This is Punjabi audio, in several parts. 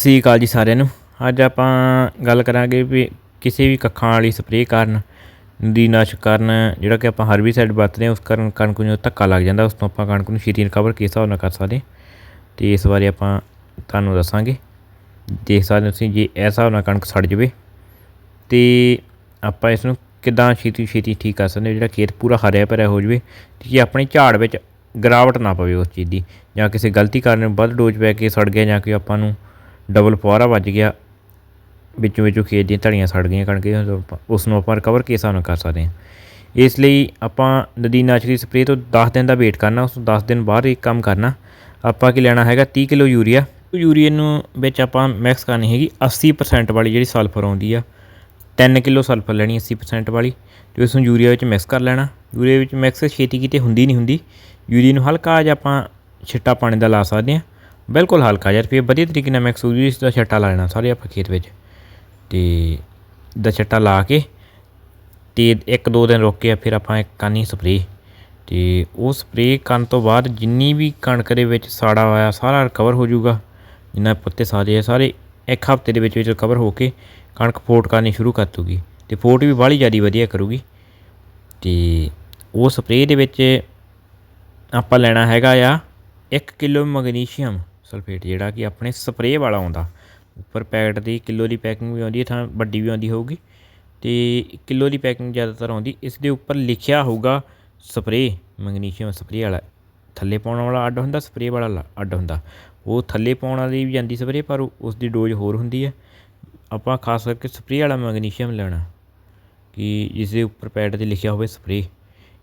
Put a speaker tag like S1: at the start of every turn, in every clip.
S1: ਸ੍ਰੀ ਅਕਾਲ ਜੀ ਸਾਰਿਆਂ ਨੂੰ। ਅੱਜ ਆਪਾਂ ਗੱਲ ਕਰਾਂਗੇ ਵੀ ਕਿਸੇ ਵੀ ਕੱਖਾਂ ਵਾਲੀ ਸਪਰੇਅ ਕਾਰਨ ਨਦੀਨਾਸ਼ਕ ਕਾਰਨ, ਜਿਹੜਾ ਕਿ ਆਪਾਂ ਹਰਬੀਸਾਈਡ ਵਰਤਦੇ ਹਾਂ, ਉਸ ਕਾਰਨ ਕਣਕ ਨੂੰ ਧੱਕਾ ਲੱਗ ਜਾਂਦਾ, ਉਸ ਤੋਂ ਆਪਾਂ ਕਣਕ ਨੂੰ ਛੇਤੀ ਰਿਕਵਰ ਕਿਸ ਹਿਸਾਬ ਨਾਲ ਕਰ ਸਕਦੇ ਹਾਂ। ਤੇ ਇਸ ਬਾਰੇ ਆਪਾਂ ਤੁਹਾਨੂੰ ਦੱਸਾਂਗੇ। ਦੇਖ ਸਕਦੇ ਤੁਸੀਂ ਜੇ ਇਸ ਹਿਸਾਬ ਨਾਲ ਕਣਕ ਸੜ ਜਾਵੇ, ਤੇ ਆਪਾਂ ਇਸ ਨੂੰ ਕਿੱਦਾਂ ਛੇਤੀ ਛੇਤੀ ਠੀਕ ਕਰ ਸਕਦੇ ਜਿਹੜਾ ਖੇਤ ਪੂਰਾ ਹਰਿਆ ਭਰਿਆ ਹੋ ਜਾਵੇ, ਤੇ ਜੇ ਆਪਣੇ ਝਾੜ ਵਿੱਚ ਗਿਰਾਵਟ ਨਾ ਪਵੇ ਉਸ ਚੀਜ਼ ਦੀ, ਜਾਂ ਕਿਸੇ ਗਲਤੀ ਕਾਰਨ ਵੱਧ ਡੋਜ਼ ਪੈ ਕੇ ਸੜ ਗਿਆ, ਜਾਂ ਕਿ ਆਪਾਂ ਨੂੰ ਡਬਲ ਫੁਹਾਰਾ ਵੱਜ ਗਿਆ। ਵਿੱਚੋਂ ਵਿੱਚੋਂ ਖੇਤ ਦੀਆਂ ਧੜੀਆਂ ਸੜ ਗਈਆਂ ਕਣਕ ਦੀਆਂ ਆਪਾਂ ਉਸ ਨੂੰ ਆਪਾਂ ਰਿਕਵਰ ਕਿਸ ਹਿਸਾਬ ਨਾਲ ਕਰ ਸਕਦੇ ਹਾਂ। ਇਸ ਲਈ ਆਪਾਂ ਨਦੀ ਨਦੀਨਾਸ਼ਕ ਦੀ ਸਪਰੇਅ ਤੋਂ 10 ਦਿਨ ਦਾ ਵੇਟ ਕਰਨਾ, ਉਸ ਤੋਂ 10 ਦਿਨ ਬਾਅਦ ਇੱਕ ਕੰਮ ਕਰਨਾ। ਆਪਾਂ ਕੀ ਲੈਣਾ ਹੈਗਾ 30 ਕਿਲੋ ਯੂਰੀਆ। ਯੂਰੀਆ ਨੂੰ ਵਿੱਚ ਆਪਾਂ ਮਿਕਸ ਕਰਨੀ ਹੈਗੀ 80% ਵਾਲੀ ਜਿਹੜੀ ਸਲਫਰ ਆਉਂਦੀ ਆ। 3 ਕਿਲੋ ਸਲਫਰ ਲੈਣੀ 80% ਵਾਲੀ, ਤੇ ਉਸ ਨੂੰ ਯੂਰੀਆ ਵਿੱਚ ਮਿਕਸ ਕਰ ਲੈਣਾ। ਯੂਰੀਆ ਵਿੱਚ ਮਿਕਸ ਛੇਤੀ ਕਿਤੇ ਹੁੰਦੀ ਨਹੀਂ ਹੁੰਦੀ। ਯੂਰੀਆ ਨੂੰ ਹਲਕਾ ਜਿਹਾ ਆਪਾਂ ਛਿੱਟਾ ਪਾਣੀ ਦਾ ਲਾ ਸਕਦੇ ਹਾਂ। ਬਿਲਕੁਲ ਹਲਕਾ ਜਿਹਾ, ਫਿਰ ਵਧੀਆ ਤਰੀਕੇ ਨਾਲ ਮਿਕਸ ਹੋ ਜੂ ਇਸ ਦਾ ਛੱਟਾ ਲਾ ਲੈਣਾ ਸਾਰੇ ਆਪਾਂ ਖੇਤ ਵਿੱਚ। ਤੇ ਦਾ ਛੱਟਾ ਲਾ ਕੇ ਤੇ ਇੱਕ ਦੋ ਦਿਨ ਰੁਕ ਕੇ ਫਿਰ ਆਪਾਂ ਇੱਕ ਕਰਨੀ ਸਪਰੇਅ। ਤੇ ਉਹ ਸਪਰੇਅ ਕਰਨ ਤੋਂ ਬਾਅਦ ਜਿੰਨੀ ਵੀ ਕਣਕ ਦੇ ਵਿੱਚ ਸਾੜਾ ਹੋਇਆ ਸਾਰਾ ਰਿਕਵਰ ਹੋ ਜਾਊਗਾ। ਜਿੰਨਾ ਪੱਤੇ ਸਾਦੇ ਆ, ਸਾਰੇ ਇੱਕ ਹਫ਼ਤੇ ਦੇ ਵਿੱਚ ਵਿੱਚ ਰਿਕਵਰ ਹੋ ਕੇ ਕਣਕ ਫੋਟ ਕਰਨੀ ਸ਼ੁਰੂ ਕਰ ਦੂਗੀ ਤੇ ਫੋਟ ਵੀ ਬਾਹਲੀ ਜ਼ਿਆਦਾ ਵਧੀਆ ਕਰੂਗੀ। ਤੇ ਉਹ ਸਪਰੇਅ ਦੇ ਵਿੱਚ ਆਪਾਂ ਲੈਣਾ ਹੈਗਾ ਆ 1 ਕਿਲੋ ਮੈਗਨੀਸ਼ੀਅਮ। ਸਲਫੇਟ ਜਿਹੜਾ ਕਿ ਆਪਣੇ ਸਪਰੇਅ ਵਾਲਾ ਆਉਂਦਾ। ਉੱਪਰ ਪੈਕਟ ਦੀ ਕਿਲੋ ਦੀ ਪੈਕਿੰਗ ਵੀ ਆਉਂਦੀ ਹੈ, ਥਾਂ ਵੱਡੀ ਵੀ ਆਉਂਦੀ ਹੋਊਗੀ। ਤੇ ਕਿਲੋ ਦੀ ਪੈਕਿੰਗ ਜ਼ਿਆਦਾਤਰ ਆਉਂਦੀ, ਇਸ ਦੇ ਉੱਪਰ ਲਿਖਿਆ ਹੋਊਗਾ ਸਪਰੇਅ, ਮੈਗਨੀਸ਼ੀਅਮ ਸਪਰੇਅ ਵਾਲਾ। ਥੱਲੇ ਪਾਉਣ ਵਾਲਾ ਅੱਡ ਹੁੰਦਾ, ਸਪਰੇਅ ਵਾਲਾ ਲ- ਅੱਡ ਹੁੰਦਾ। ਉਹ ਥੱਲੇ ਪਾਉਣ ਵਾਲੀ ਵੀ ਜਾਂਦੀ ਸਪਰੇਅ, ਪਰ ਉਸ ਦੀ ਡੋਜ਼ ਹੋਰ ਹੁੰਦੀ ਹੈ। ਆਪਾਂ ਖਾਸ ਕਰਕੇ ਸਪਰੇਅ ਵਾਲਾ ਮੈਗਨੀਸ਼ੀਅਮ ਲੈਣਾ, ਕਿ ਜਿਸ ਦੇ ਉੱਪਰ ਪੈਡ ਤੇ ਲਿਖਿਆ ਹੋਵੇ ਸਪਰੇਅ।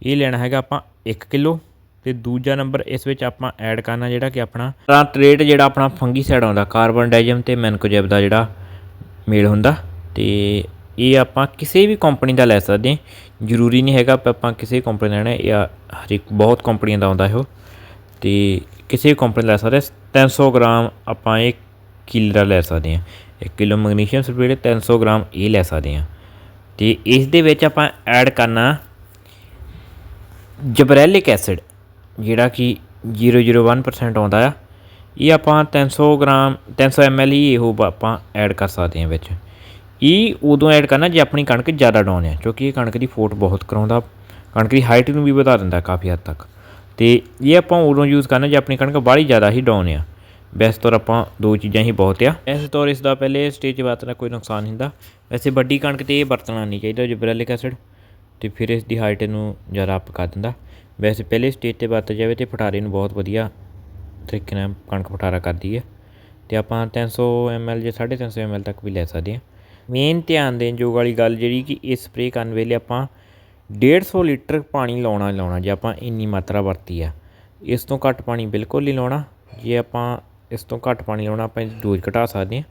S1: ਇਹ ਲੈਣਾ ਹੈਗਾ ਆਪਾਂ 1 ਕਿਲੋ ਤੇ ਦੂਜਾ ਨੰਬਰ, ਇਸ ਵਿੱਚ ਆਪਾਂ ਐਡ ਕਰਨਾ ਜਿਹੜਾ ਕਿ ਆਪਣਾ ਟ੍ਰੇਟ ਜਿਹੜਾ ਆਪਣਾ ਫੰਗੀਸਾਈਡ ਆਉਂਦਾ ਕਾਰਬਨ ਡਾਈਜਮ ਤੇ ਮੈਨਕੋਜੈਬ ਦਾ ਜਿਹੜਾ ਮੇਲ ਹੁੰਦਾ। ਤੇ ਇਹ ਆਪਾਂ ਕਿਸੇ ਵੀ ਕੰਪਨੀ ਦਾ ਲੈ ਸਕਦੇ ਹਾਂ। ਜ਼ਰੂਰੀ ਨਹੀਂ ਹੈਗਾ ਆਪਾਂ ਕਿਸੇ ਕੰਪਨੀ ਦਾ ਲੈਣਾ, ਇਹ ਹਰ ਇੱਕ ਬਹੁਤ ਕੰਪਨੀਆਂ ਦਾ ਆਉਂਦਾ ਇਹੋ। ਤੇ ਕਿਸੇ ਵੀ ਕੰਪਨੀ ਦਾ ਲੈ ਸਕਦੇ ਹਾਂ। 300 ਗ੍ਰਾਮ ਆਪਾਂ ਇਹ ਕਿਲੋ ਦਾ ਲੈ ਸਕਦੇ ਹਾਂ। 1 ਕਿਲੋ ਮੈਗਨੀਸ਼ੀਅਮ ਸਲਫੇਟ 300 ਗ੍ਰਾਮ ਇਹ ਲੈ ਸਕਦੇ ਹਾਂ। ਤੇ ਇਸ ਦੇ ਵਿੱਚ ਆਪਾਂ ਐਡ ਕਰਨਾ ਜਬਰੈਲਿਕ ਐਸਿਡ ਜਿਹੜਾ ਕਿ 001% ਆਉਂਦਾ ਆ। ਇਹ ਆਪਾਂ 300 ਗ੍ਰਾਮ 300 ml ਹੀ ਇਹੋ ਆਪਾਂ ਐਡ ਕਰ ਸਕਦੇ ਹਾਂ ਵਿੱਚ। ਇਹ ਉਦੋਂ ਐਡ ਕਰਨਾ ਜੇ ਆਪਣੀ ਕਣਕ ਜ਼ਿਆਦਾ ਡਾਊਨ ਹੈ ਕਿਉਂਕਿ ਇਹ ਕਣਕ ਦੀ ਫੋਟ ਬਹੁਤ ਕਰਾਉਂਦਾ। ਕਣਕ ਦੀ ਹਾਈਟ ਨੂੰ ਵੀ ਵਧਾ ਦਿੰਦਾ ਕਾਫੀ ਹੱਦ ਤੱਕ। ਤੇ ਇਹ ਆਪਾਂ ਉਦੋਂ ਯੂਜ਼ ਕਰਨਾ ਜੇ ਆਪਣੀ ਕਣਕ ਬਾਹਲੀ ਜ਼ਿਆਦਾ ਹੀ ਡਾਊਨ ਆ। ਵੈਸੇ ਤੌਰ ਆਪਾਂ ਦੋ ਚੀਜ਼ਾਂ ਹੀ ਬਹੁਤ ਆ। ਵੈਸੇ ਤੌਰ ਇਸ ਦਾ ਪਹਿਲੇ ਸਟੇਜ ਵਰਤਣਾ ਕੋਈ ਨੁਕਸਾਨ ਨਹੀਂ ਹੁੰਦਾ। ਵੈਸੇ ਵੱਡੀ ਕਣਕ ਤੇ ਇਹ ਵਰਤਣਾ ਨਹੀਂ ਚਾਹੀਦਾ ਜਿਬਰੈਲਿਕ ਐਸਿਡ ਤੇ ਫਿਰ ਇਸ ਦੀ ਹਾਈਟ ਨੂੰ ਜ਼ਿਆਦਾ ਅਪ ਕਰ ਦਿੰਦਾ। ਵੈਸੇ ਪਹਿਲੇ ਸਟੇਜ ਤੇ ਵਰਤ ਜਾਵੇ ਤਾਂ ਫਟਾਰੇ ਨੂੰ ਬਹੁਤ ਵਧੀਆ ਤਰੀਕੇ ਨਾਲ ਕਣਕ ਫਟਾਰਾ ਕਰਦੀ ਹੈ। ਅਤੇ ਆਪਾਂ ਤਿੰਨ ਸੌ ਐੱਮ ਐੱਲ ਜਾਂ ਸਾਢੇ ਤਿੰਨ ਸੌ ਐੱਮ ਐੱਲ ਤੱਕ ਵੀ ਲੈ ਸਕਦੇ ਹਾਂ। ਮੇਨ ਧਿਆਨ ਦੇਣ ਯੋਗ ਵਾਲੀ ਗੱਲ ਜਿਹੜੀ ਕਿ ਇਹ ਸਪਰੇਅ ਕਰਨ ਵੇਲੇ ਆਪਾਂ ਡੇਢ ਸੌ ਲੀਟਰ ਪਾਣੀ ਲਾਉਣਾ ਲਾਉਣਾ ਜੇ ਆਪਾਂ ਇੰਨੀ ਮਾਤਰਾ ਵਰਤੀ ਆ। ਇਸ ਤੋਂ ਘੱਟ ਪਾਣੀ ਬਿਲਕੁਲ ਨਹੀਂ ਲਾਉਣਾ। ਜੇ ਆਪਾਂ ਇਸ ਤੋਂ ਘੱਟ ਪਾਣੀ ਲਾਉਣਾ ਆਪਾਂ ਇਹਦੀ ਡੋਜ਼ ਘਟਾ ਸਕਦੇ ਹਾਂ।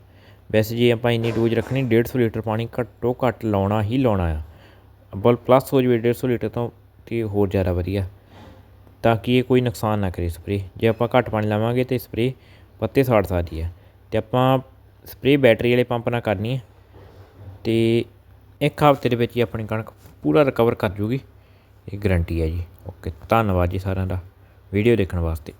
S1: ਵੈਸੇ ਜੇ ਆਪਾਂ ਇੰਨੀ ਡੋਜ਼ ਰੱਖਣੀ 150 ਲੀਟਰ ਪਾਣੀ ਘੱਟੋ ਘੱਟ ਲਾਉਣਾ ਹੀ ਲਾਉਣਾ ਆ। ਬਲ ਪਲੱਸ ਹੋ ਜਾਵੇ 150 ਲੀਟਰ ਤੋਂ ਤੇ ਹੋਰ ਜ਼ਿਆਦਾ ਵਧੀਆ। ਤਾਂ ਕਿ ਇਹ ਕੋਈ ਨੁਕਸਾਨ ਨਾ ਕਰੇ ਸਪਰੇਅ। ਜੇ ਆਪਾਂ ਘੱਟ ਪਾਣੀ ਲਾਵਾਂਗੇ ਤਾਂ ਸਪਰੇਅ ਪੱਤੇ ਸਾੜ ਸਕਦੀ ਹੈ। ਅਤੇ ਆਪਾਂ ਸਪਰੇਅ ਬੈਟਰੀ ਵਾਲੇ ਪੰਪ ਨਾਲ ਕਰਨੀ ਹੈ। ਅਤੇ ਇੱਕ ਹਫ਼ਤੇ ਦੇ ਵਿੱਚ ਹੀ ਆਪਣੀ ਕਣਕ ਪੂਰਾ ਰਿਕਵਰ ਕਰ ਜੂਗੀ। ਇਹ ਗਰੰਟੀ ਹੈ ਜੀ। ਓਕੇ ਧੰਨਵਾਦ ਜੀ ਸਾਰਿਆਂ ਦਾ। ਵੀਡੀਓ ਦੇਖਣ ਵਾਸਤੇ।